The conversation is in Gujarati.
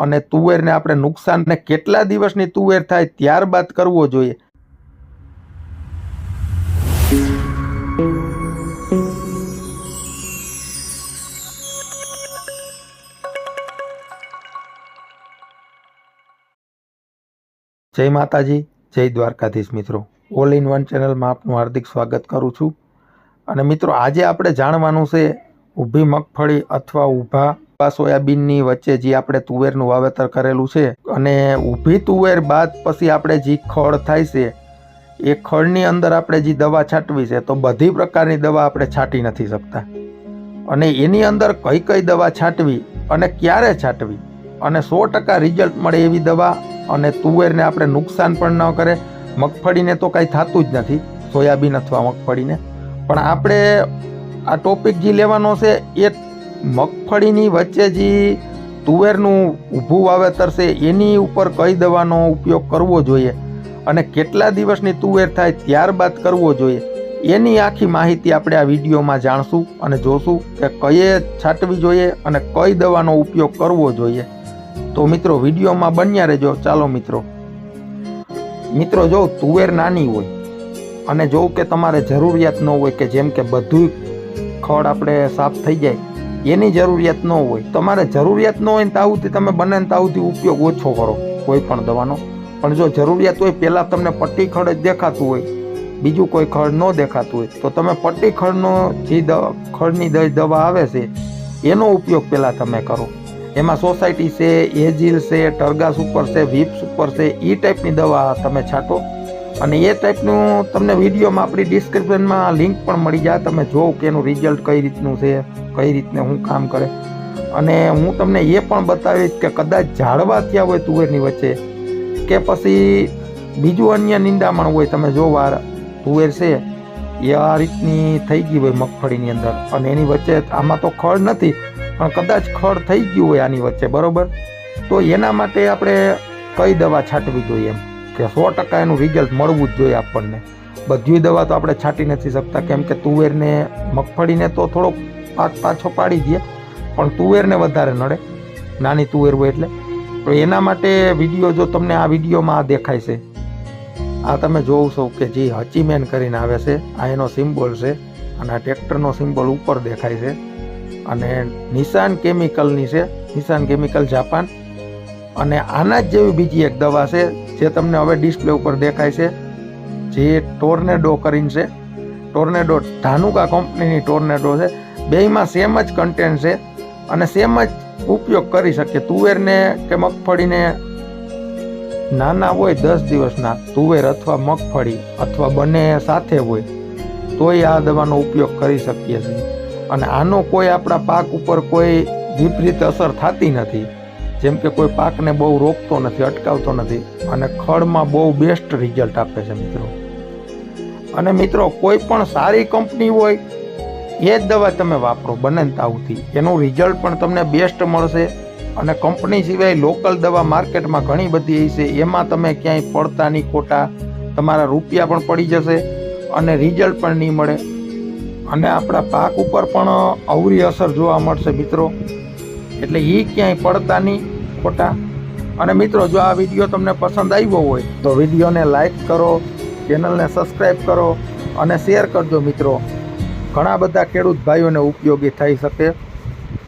અને તુવેરને આપણે નુકસાન ને કેટલા દિવસની તુવેર થાય ત્યારબાદ કરવો જોઈએ. જય માતાજી, જય દ્વારકાધીશ મિત્રો. ઓલ ઇન વન ચેનલમાં આપનું હાર્દિક સ્વાગત કરું છું. અને મિત્રો, આજે આપણે જાણવાનું છે, ઊભી મગફળી અથવા ઊભા ઊભા સોયાબીનની વચ્ચે જે આપણે તુવેરનું વાવેતર કરેલું છે અને ઊભી તુવેર બાદ પછી આપણે જે ખડ થાય છે, એ ખળની અંદર આપણે જે દવા છાંટવી છે, તો બધી પ્રકારની દવા આપણે છાંટી નથી શકતા. અને એની અંદર કઈ કઈ દવા છાંટવી અને ક્યારે છાંટવી અને સો ટકા રિઝલ્ટ મળે એવી દવા અને તુવેરને આપણે નુકસાન પણ ન કરે. મગફળીને તો કાંઈ થતું જ નથી, સોયાબીન અથવા મગફળીને. પણ આપણે આ ટોપિક જે લેવાનો છે, એ મગફળીની વચ્ચે જે તુવેરનું ઊભું વાવેતર છે, એની ઉપર કઈ દવાનો ઉપયોગ કરવો જોઈએ અને કેટલા દિવસની તુવેર થાય ત્યારબાદ કરવો જોઈએ, એની આખી માહિતી આપણે આ વિડીયોમાં જાણશું અને જોશું કે કયે છાંટવી જોઈએ અને કઈ દવાનો ઉપયોગ કરવો જોઈએ. તો મિત્રો, વિડીયોમાં બન્યા રહેજો. ચાલો મિત્રો. મિત્રો, જો તુવેર નાની હોય અને જો કે તમારે જરૂરિયાત ન હોય કે જેમ કે બધું ખડ આપણે સાફ થઈ જાય એની જરૂરિયાત ન હોય. તમારે જરૂરિયાત ન હોય ને તાવથી તમે બને તાવથી ઉપયોગ ઓછો કરો, કોઈ પણ દવાનો. પણ જો જરૂરિયાત હોય પહેલાં તમને પટ્ટી ખડ જ દેખાતું હોય, બીજું કોઈ ખડ ન દેખાતું હોય, તો તમે પટ્ટી ખડનો જે ખડની દવા આવે છે, એનો ઉપયોગ પહેલાં તમે કરો. એમાં સોસાયટી છે, એજિલ છે, ટર્ગાસ સુપર છે વીપ સુપર છે એ ટાઈપની દવા તમે છાંટો. અને એ ટાઈપનું તમને વિડીયોમાં આપણી ડિસ્ક્રિપ્શનમાં લિંક પણ મળી જાય. તમે જોવો કે એનું રિઝલ્ટ કઈ રીતનું છે, કઈ રીતને હું કામ કરે. અને હું તમને એ પણ બતાવીશ કે કદાચ ઝાડવા થયા હોય તુવેરની વચ્ચે, કે પછી બીજું અન્ય નિંદામણ હોય, તમે જો વાર તુવેર છે, એ આ રીતની થઈ ગઈ હોય મગફળીની અંદર. અને એની વચ્ચે આમાં તો ખડ નથી, પણ કદાચ ખડ થઈ ગયું હોય આની વચ્ચે, બરાબર? તો એના માટે આપણે કઈ દવા છાંટવી જોઈએ એમ? કે સો ટકા એનું રિઝલ્ટ મળવું જ જોઈએ આપણને. બધી દવા તો આપણે છાંટી નથી શકતા. કેમ કે તુવેરને મગફળીને તો થોડોક પાક પાછો પાડી દઈએ, પણ તુવેરને વધારે નડે. નાની તુવેર હોય એટલે. તો એના માટે વીડિયો જો તમને આ વિડીયોમાં આ દેખાય છે, આ તમે જોઉં છો કે જે હચીમેન કરીને આવે છે, આ એનો સિમ્બોલ છે, અને આ ટ્રેક્ટરનો સિમ્બોલ ઉપર દેખાય છે. અને નિશાન કેમિકલની છે, નિશાન કેમિકલ જાપાન. અને આના જ જેવી બીજી એક દવા છે જે તમને હવે ડિસ્પ્લે ઉપર દેખાય છે, જે ટોર્નેડો કરીને છે. ટોર્નેડો ધાનુકા કંપનીની ટોર્નેડો છે. બેયમાં સેમ જ કન્ટેન્ટ છે અને સેમ જ ઉપયોગ કરી શકીએ. તુવેરને કે મગફળીને નાના હોય દસ દિવસના, તુવેર અથવા મગફળી અથવા બંને સાથે હોય, તોય આ દવાનો ઉપયોગ કરી શકીએ છીએ. અને આનો કોઈ આપણા પાક ઉપર કોઈ વિપરીત અસર થતી નથી. જેમ કે કોઈ પાકને બહુ રોકતો નથી, અટકાવતો નથી અને ખડમાં બહુ બેસ્ટ રિઝલ્ટ આપે છે મિત્રો. અને મિત્રો, કોઈ પણ સારી કંપની હોય, એ જ દવા તમે વાપરો, બને તાવથી. એનું રિઝલ્ટ પણ તમને બેસ્ટ મળશે અને કંપની સિવાય લોકલ દવા માર્કેટમાં ઘણી બધી એ એમાં તમે ક્યાંય પડતા નહીં ખોટા, તમારા રૂપિયા પણ પડી જશે અને રિઝલ્ટ પણ નહીં મળે. અને આપણા પાક ઉપર પણ અવરી અસર જોવા મળશે મિત્રો. એટલે એ ક્યાંય પડતા નહીં ખોટા. અને મિત્રો, જો આ વીડિયો તમને પસંદ આવ્યો હોય, તો વિડીયોને લાઈક કરો, ચેનલને સબસ્ક્રાઈબ કરો અને શેર કરજો મિત્રો. ઘણા બધા ખેડૂત ભાઈઓને ઉપયોગી થઈ શકે.